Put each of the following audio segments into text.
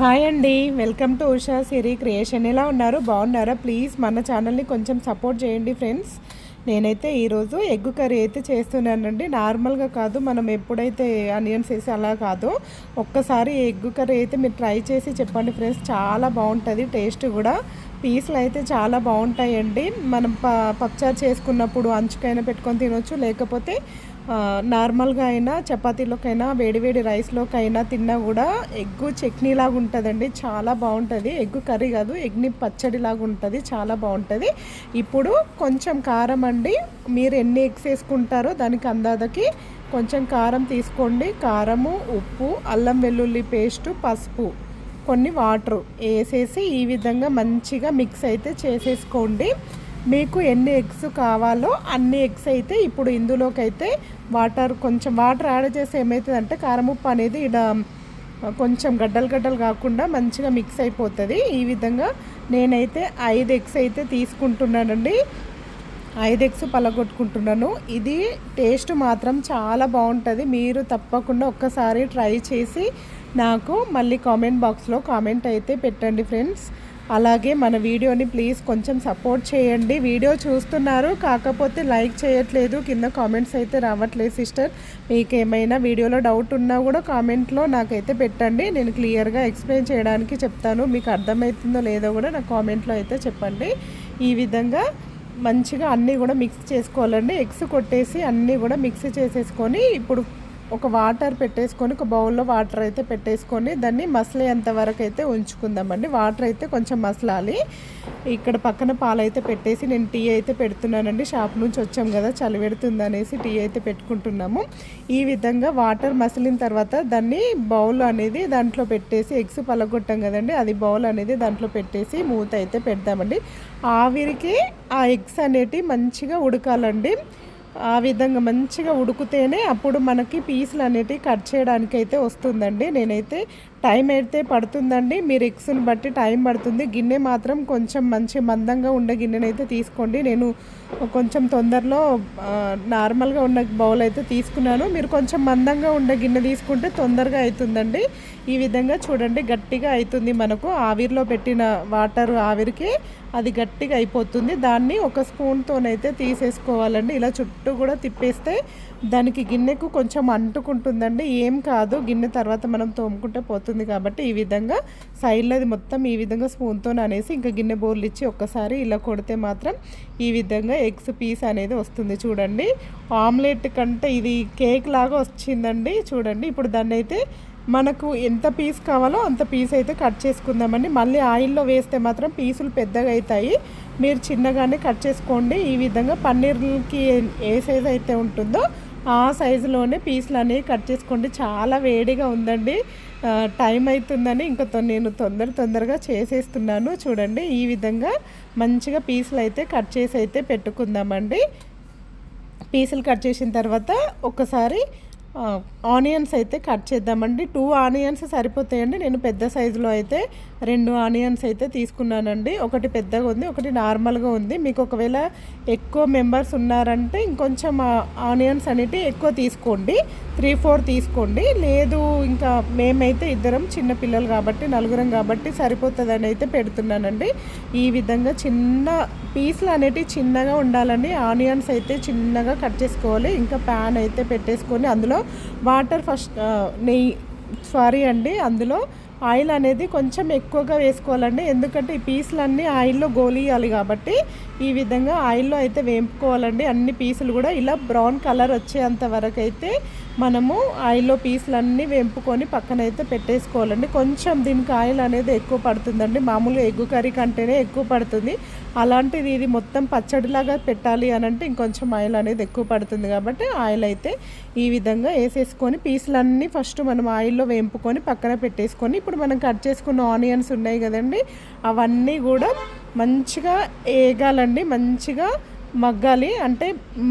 Hi అండి. Welcome to Usha Siri creation. ఎలా ఉన్నారు? బాగున్నారా? ప్లీజ్ మన ఛానల్ని కొంచెం సపోర్ట్ చేయండి ఫ్రెండ్స్. నేనైతే ఈరోజు ఎగ్ కర్రీ అయితే చేస్తున్నానండి. నార్మల్గా కాదు మనం ఎప్పుడైతే ఆనియన్స్ వేసి అలా కాదు ఒక్కసారి ఎగ్ కర్రీ అయితే మీరు ట్రై చేసి చెప్పండి ఫ్రెండ్స్. చాలా బాగుంటుంది టేస్ట్ కూడా. పీసులు అయితే చాలా బాగుంటాయండి. మనం ప పప్చారు చేసుకున్నప్పుడు అంచుకైనా పెట్టుకొని తినొచ్చు లేకపోతే నార్మల్గా అయినా చపాతీలోకైనా వేడివేడి రైస్లోకైనా తిన్నా కూడా ఎగ్గు చట్నీలాగా ఉంటుందండి. చాలా బాగుంటుంది. ఎగ్గు కర్రీ కాదు ఎగ్ని పచ్చడిలాగా ఉంటుంది. చాలా బాగుంటుంది. ఇప్పుడు కొంచెం కారం అండి. మీరు ఎన్ని ఎగ్స్ వేసుకుంటారో దానికి అందాదకి కొంచెం కారం తీసుకోండి. కారము ఉప్పు అల్లం వెల్లుల్లి పేస్టు పసుపు కొన్ని వాటర్ వేసేసి ఈ విధంగా మంచిగా మిక్స్ అయితే చేసేసుకోండి. మీకు ఎన్ని ఎగ్స్ కావాలో అన్ని ఎగ్స్ అయితే ఇప్పుడు ఇందులోకైతే వాటర్ కొంచెం వాటర్ యాడ్ చేస్తే ఏమవుతుందంటే కారం ఉప్పు అనేది ఇక్కడ కొంచెం గడ్డలు గడ్డలు కాకుండా మంచిగా మిక్స్ అయిపోతుంది. ఈ విధంగా నేనైతే ఐదు ఎగ్స్ అయితే తీసుకుంటున్నానండి. ఐదు ఎగ్స్ పలగొట్టుకుంటున్నాను. ఇది టేస్ట్ మాత్రం చాలా బాగుంటుంది. మీరు తప్పకుండా ఒక్కసారి ట్రై చేసి నాకు మళ్ళీ కామెంట్ బాక్స్లో కామెంట్ అయితే పెట్టండి ఫ్రెండ్స్. అలాగే మన వీడియోని ప్లీజ్ కొంచెం సపోర్ట్ చేయండి. వీడియో చూస్తున్నారు కాకపోతే లైక్ చేయట్లేదు కింద కామెంట్స్ అయితే రావట్లేదు సిస్టర్. మీకు ఏమైనా వీడియోలో డౌట్ ఉన్నా కూడా కామెంట్లో నాకైతే పెట్టండి. నేను క్లియర్గా ఎక్స్ప్లెయిన్ చేయడానికి చెప్తాను. మీకు అర్థమవుతుందో లేదో కూడా నా కామెంట్లో అయితే చెప్పండి. ఈ విధంగా మంచిగా అన్నీ కూడా మిక్స్ చేసుకోవాలండి. ఎగ్స్ కొట్టేసి అన్నీ కూడా మిక్స్ చేసేసుకొని ఇప్పుడు ఒక వాటర్ పెట్టేసుకొని ఒక బౌల్లో వాటర్ అయితే పెట్టేసుకొని దాన్ని మసలేంత వరకు అయితే ఉంచుకుందామండి. వాటర్ అయితే కొంచెం మసలాలి. ఇక్కడ పక్కన పాలు అయితే పెట్టేసి నేను టీ అయితే పెడుతున్నానండి. షాప్ నుంచి వచ్చాం కదా చలి పెడుతుంది అనేసి టీ అయితే పెట్టుకుంటున్నాము. ఈ విధంగా వాటర్ మసిలిన తర్వాత దాన్ని బౌల్ అనేది దాంట్లో పెట్టేసి ఎగ్స్ పలగొట్టాం కదండి అది బౌల్ అనేది దాంట్లో పెట్టేసి మూత అయితే పెడతామండి. ఆవిరికి ఆ ఎగ్స్ అనేటివి మంచిగా ఉడకాలండి. ఆ విధంగా మంచిగా ఉడికితేనే అప్పుడు మనకి పీసులు అనేటివి కట్ చేయడానికి అయితే వస్తుందండి. నేనైతే టైం అయితే పడుతుందండి. మీరు ఎగ్స్ని బట్టి టైం పడుతుంది. గిన్నె మాత్రం కొంచెం మంచి మందంగా ఉండే గిన్నెనైతే తీసుకోండి. నేను కొంచెం తొందరలో నార్మల్గా ఉన్న బౌల్ అయితే తీసుకున్నాను. మీరు కొంచెం మందంగా ఉండే గిన్నె తీసుకుంటే తొందరగా అవుతుందండి ఈ విధంగా చూడండి గట్టిగా అవుతుంది మనకు. ఆవిరిలో పెట్టిన వాటర్ ఆవిరికి అది గట్టిగా అయిపోతుంది. దాన్ని ఒక స్పూన్తోనైతే తీసేసుకోవాలండి. ఇలా చుట్టూ కూడా తిప్పేస్తే దానికి గిన్నెకు కొంచెం అంటుకుంటుందండి. ఏం కాదు గిన్నె తర్వాత మనం తోముకుంటే పోతుంది కాబట్టి ఈ విధంగా సైడ్లో అది మొత్తం ఈ విధంగా స్పూన్తో అనేసి ఇంకా గిన్నె బోర్లు ఇచ్చి ఒక్కసారి ఇలా కొడితే మాత్రం ఈ విధంగా ఎగ్స్ పీస్ అనేది వస్తుంది. చూడండి ఆమ్లెట్ కంటే ఇది కేక్ లాగా వచ్చిందండి. చూడండి ఇప్పుడు దాన్ని అయితే మనకు ఎంత పీస్ కావాలో అంత పీస్ అయితే కట్ చేసుకుందామండి. మళ్ళీ ఆయిల్లో వేస్తే మాత్రం పీసులు పెద్దగా అవుతాయి. మీరు చిన్నగానే కట్ చేసుకోండి. ఈ విధంగా పన్నీర్కి ఏ సైజ్ అయితే ఉంటుందో ఆ సైజులోనే పీసులు అనేవి కట్ చేసుకోండి. చాలా వేడిగా ఉందండి. టైం అవుతుందని ఇంకా నేను తొందర తొందరగా చేసేస్తున్నాను. చూడండి ఈ విధంగా మంచిగా పీసులు అయితే కట్ చేసి అయితే పెట్టుకుందామండి. పీసులు కట్ చేసిన తర్వాత ఒకసారి ఆనియన్స్ అయితే కట్ చేద్దామండి. టూ ఆనియన్స్ సరిపోతాయండి. నేను పెద్ద సైజులో అయితే రెండు ఆనియన్స్ అయితే తీసుకున్నానండి. ఒకటి పెద్దగా ఉంది ఒకటి నార్మల్గా ఉంది. మీకు ఒకవేళ ఎక్కువ మెంబర్స్ ఉన్నారంటే ఇంకొంచెం ఆనియన్స్ అనేటివి ఎక్కువ తీసుకోండి. త్రీ ఫోర్ తీసుకోండి. లేదు ఇంకా మేమైతే ఇద్దరం చిన్న పిల్లలు కాబట్టి నలుగురం కాబట్టి సరిపోతుందని అయితే పెడుతున్నానండి. ఈ విధంగా చిన్న పీసులు అనేటివి చిన్నగా ఉండాలండి. ఆనియన్స్ అయితే చిన్నగా కట్ చేసుకోవాలి. ఇంకా ప్యాన్ అయితే పెట్టేసుకొని అందులో వాటర్ ఫస్ట్ నెయ్యి సారీ అండి అందులో ఆయిల్ అనేది కొంచెం ఎక్కువగా వేసుకోవాలండి. ఎందుకంటే ఈ పీసులన్నీ ఆయిల్లో గోలియాలి కాబట్టి ఈ విధంగా ఆయిల్లో అయితే వేపుకోవాలండి. అన్ని పీసులు కూడా ఇలా బ్రౌన్ కలర్ వచ్చేంత వరకు అయితే మనము ఆయిల్లో పీసులన్నీ వేపుకొని పక్కన అయితే పెట్టేసుకోవాలండి. కొంచెం దీనికి ఆయిల్ అనేది ఎక్కువ పడుతుందండి. మామూలుగా ఎగ్గు కర్రీ కంటేనే ఎక్కువ పడుతుంది. అలాంటిది ఇది మొత్తం పచ్చడిలాగా పెట్టాలి అని అంటే ఇంకొంచెం ఆయిల్ అనేది ఎక్కువ పడుతుంది కాబట్టి ఆయిల్ అయితే ఈ విధంగా వేసేసుకొని పీసులన్నీ ఫస్ట్ మనం ఆయిల్లో వేపుకొని పక్కన పెట్టేసుకొని ఇప్పుడు మనం కట్ చేసుకున్న ఆనియన్స్ ఉన్నాయి కదండి అవన్నీ కూడా మంచిగా వేగాలండి మంచిగా మగ్గాలి. అంటే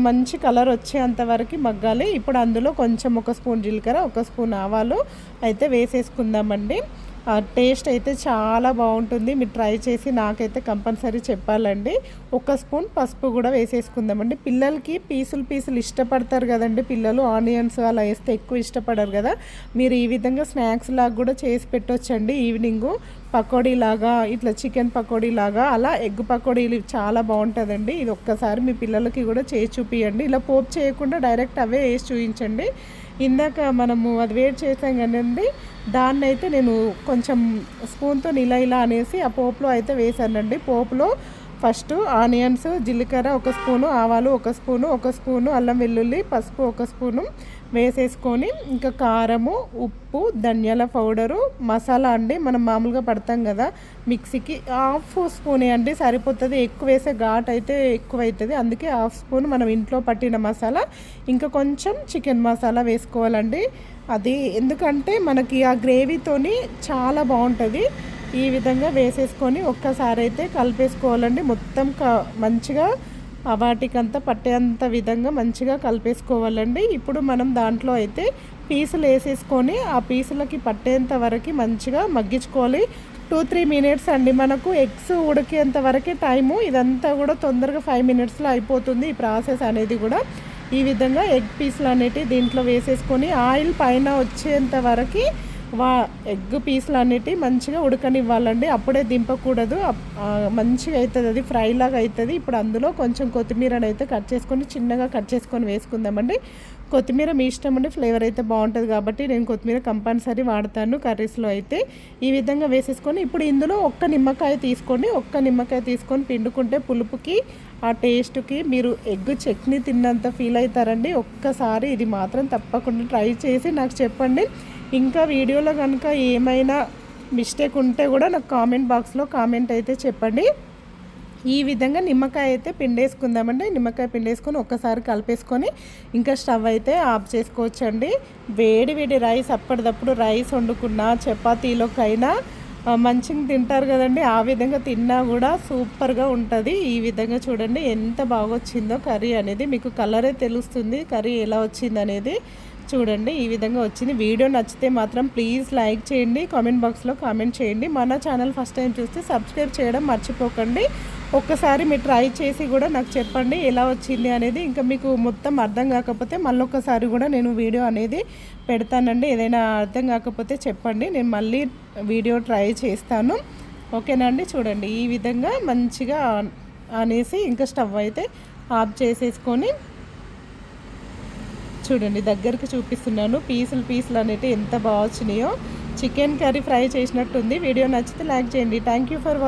మంచి కలర్ వచ్చేంత వరకు మగ్గాలి. ఇప్పుడు అందులో కొంచెం ఒక స్పూన్ జీలకర్ర ఒక స్పూన్ ఆవాలు అయితే వేసేసుకుందామండి. టేస్ట్ అయితే చాలా బాగుంటుంది. మీరు ట్రై చేసి నాకైతే కంపల్సరీ చెప్పాలండి. ఒక స్పూన్ పసుపు కూడా వేసేసుకుందామండి. పిల్లలకి పీసులు పీసులు ఇష్టపడతారు కదండి. పిల్లలు ఆనియన్స్ అలా వేస్తే ఎక్కువ ఇష్టపడరు కదా. మీరు ఈ విధంగా స్నాక్స్ లాగా కూడా చేసి పెట్టొచ్చండి ఈవినింగు. పకోడీ లాగా ఇట్లా చికెన్ పకోడీ లాగా అలా ఎగ్ పకోడీలు చాలా బాగుంటుందండి. ఇది ఒక్కసారి మీ పిల్లలకి కూడా చేసి చూపించండి ఇలా పోపు చేయకుండా డైరెక్ట్ అవే వేసి చూపించండి ఇందాక మనము అది వేడి చేసాం కానీ దాన్ని అయితే నేను కొంచెం స్పూన్తో ఇలా ఇలా అనేసి ఆ పోపులో అయితే వేసానండి. పోపులో ఫస్ట్ ఆనియన్స్ జీలకర్ర ఒక స్పూను ఆవాలు ఒక స్పూను ఒక స్పూను అల్లం వెల్లుల్లి పసుపు ఒక స్పూను వేసేసుకొని ఇంకా కారము ఉప్పు ధనియాల పౌడరు మసాలా అండి మనం మామూలుగా పడతాం కదా మిక్సీకి. హాఫ్ స్పూన్ అండి సరిపోతుంది. ఎక్కువ వేసే ఘాట్ అయితే ఎక్కువ అవుతుంది అందుకే హాఫ్ స్పూన్ మనం ఇంట్లో పట్టిన మసాలా. ఇంకా కొంచెం చికెన్ మసాలా వేసుకోవాలండి. అది ఎందుకంటే మనకి ఆ గ్రేవీతోని చాలా బాగుంటుంది. ఈ విధంగా వేసేసుకొని ఒక్కసారి అయితే కలిపేసుకోవాలండి. మొత్తం క మంచిగా వాటికంతా పట్టేంత విధంగా మంచిగా కలిపేసుకోవాలండి. ఇప్పుడు మనం దాంట్లో అయితే పీసులు వేసేసుకొని ఆ పీసులకి పట్టేంత వరకు మంచిగా మగ్గించుకోవాలి. టూ త్రీ మినిట్స్ అండి. మనకు ఎగ్స్ ఉడికేంత వరకే టైము. ఇదంతా కూడా తొందరగా ఫైవ్ మినిట్స్లో అయిపోతుంది ఈ ప్రాసెస్ అనేది కూడా. ఈ విధంగా ఎగ్ పీసులు అనేటివి దీంట్లో వేసేసుకొని ఆయిల్ పైన వచ్చేంత వరకు వా ఎగ్ పీసులు మంచిగా ఉడకనివ్వాలండి. అప్పుడే దింపకూడదు. మంచిగా అవుతుంది అది ఫ్రైలాగా అవుతుంది ఇప్పుడు అందులో కొంచెం కొత్తిమీరని అయితే కట్ చేసుకొని చిన్నగా కట్ చేసుకొని వేసుకుందామండి. కొత్తిమీర మీ ఇష్టం అండి ఫ్లేవర్ అయితే బాగుంటుంది కాబట్టి నేను కొత్తిమీర కంపల్సరీ వాడతాను కర్రీస్లో అయితే. ఈ విధంగా వేసేసుకొని ఇప్పుడు ఇందులో ఒక్క నిమ్మకాయ తీసుకోండి. ఒక్క నిమ్మకాయ తీసుకొని పిండుకుంటే పులుపుకి ఆ టేస్ట్కి మీరు ఎగ్ చట్నీ తిన్నంత ఫీల్ అవుతారండి. ఒక్కసారి ఇది మాత్రం తప్పకుండా ట్రై చేసి నాకు చెప్పండి. ఇంకా వీడియోలో కనుక ఏమైనా మిస్టేక్ ఉంటే కూడా నాకు కామెంట్ బాక్స్లో కామెంట్ అయితే చెప్పండి. ఈ విధంగా నిమ్మకాయ అయితే పిండేసుకుందామండి. నిమ్మకాయ పిండేసుకొని ఒక్కసారి కలిపేసుకొని ఇంకా స్టవ్ అయితే ఆఫ్ చేసుకోవచ్చండి. వేడి వేడి రైస్ అప్పటిదప్పుడు రైస్ వండుకున్నా చపాతీలోకైనా మంచిగా తింటారు కదండి. ఆ విధంగా తిన్నా కూడా సూపర్గా ఉంటుంది. ఈ విధంగా చూడండి ఎంత బాగా వచ్చిందో కర్రీ అనేది. మీకు కలరే తెలుస్తుంది కర్రీ ఎలా వచ్చింది అనేది చూడండి ఈ విధంగా వచ్చింది. వీడియో నచ్చితే మాత్రం ప్లీజ్ లైక్ చేయండి కామెంట్ బాక్స్లో కామెంట్ చేయండి. మన ఛానల్ ఫస్ట్ టైం చూస్తే సబ్స్క్రైబ్ చేయడం మర్చిపోకండి. ఒక్కసారి మీరు ట్రై చేసి కూడా నాకు చెప్పండి ఎలా వచ్చింది అనేది. ఇంకా మీకు మొత్తం అర్థం కాకపోతే మళ్ళొక్కసారి కూడా నేను వీడియో అనేది పెడతానండి. ఏదైనా అర్థం కాకపోతే చెప్పండి నేను మళ్ళీ వీడియో ట్రై చేస్తాను. ఓకేనండి చూడండి ఈ విధంగా మంచిగా అనేసి ఇంకా స్టవ్ అయితే ఆఫ్ చేసేసుకొని చూడండి దగ్గరికి చూపిస్తున్నాను. పీసులు పీసులు అనేవి ఎంత బాగా వచ్చినాయో. చికెన్ కర్రీ ఫ్రై చేసినట్టుంది. వీడియో నచ్చితే లైక్ చేయండి. Thank you for watching.